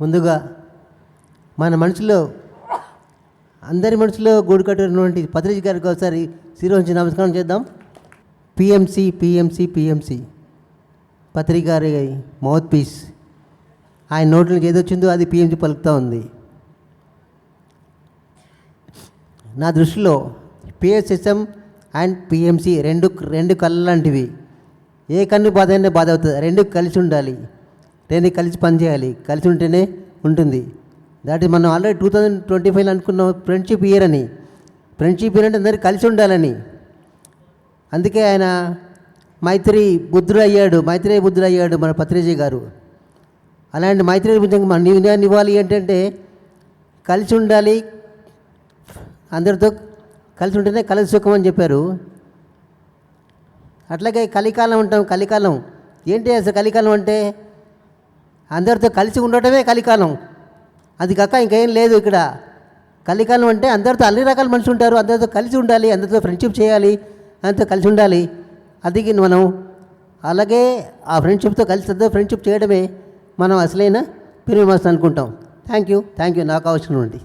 ముందుగా మన మనసులో అందరి మనసులో గూడు కట్టినటువంటి పత్రిక గారికి ఒకసారి శిరోహించి నమస్కారం చేద్దాం. PMC PMC PMC. పత్రిక గారి మౌత్ పీస్ ఆయన నోట్ల నుంచి ఏదొచ్చిందో అది పిఎంసి పలుకుతూ ఉంది. నా దృష్టిలో పిఎస్ఎస్ఎం అండ్ పిఎంసి రెండు రెండు కళ్ళ లాంటివి ఏ కన్ను బాధ అయినా బాధ అవుతుంది. రెండు కలిసి ఉండాలి. రెండు కలిసి పనిచేయాలి. కలిసి ఉంటేనే ఉంటుంది. దాటి మనం already two thousand twenty five అనుకున్నాం ఫ్రెండ్షిప్ ఇయర్ అని. ఫ్రెండ్షిప్ ఇయర్ అంటే అందరికి కలిసి ఉండాలని. అందుకే ఆయన మైత్రి బుద్ధుడు అయ్యాడు. మైత్రేయ బుద్ధుడు అయ్యాడు మన పత్రిజీ గారు. అలాంటి మైత్రేయ బుద్ధంగా మన నిర్ణయాన్ని ఇవ్వాలి ఏంటంటే కలిసి ఉండాలి. అందరితో కలిసి ఉంటేనే కలిసి సుఖం అని చెప్పారు. అట్లాగే కలికాలం ఉంటాం కలికాలం. ఏంటి అసలు కలికాలం అంటే అందరితో కలిసి ఉండటమే కలికాలం. అది కాక ఇంకేం లేదు ఇక్కడ. కలికాలం అంటే అందరితో అన్ని రకాల మనుషులు ఉంటారు. అందరితో కలిసి ఉండాలి అందరితో ఫ్రెండ్షిప్ చేయాలి అందరితో కలిసి ఉండాలి. అది మనం. అలాగే ఆ ఫ్రెండ్షిప్తో కలిసి అందరూ ఫ్రెండ్షిప్ చేయడమే మనం అసలైన పిరిమాసం అనుకుంటాం. థ్యాంక్ యూ థ్యాంక్ యూ నాకు అవసరం ఉంది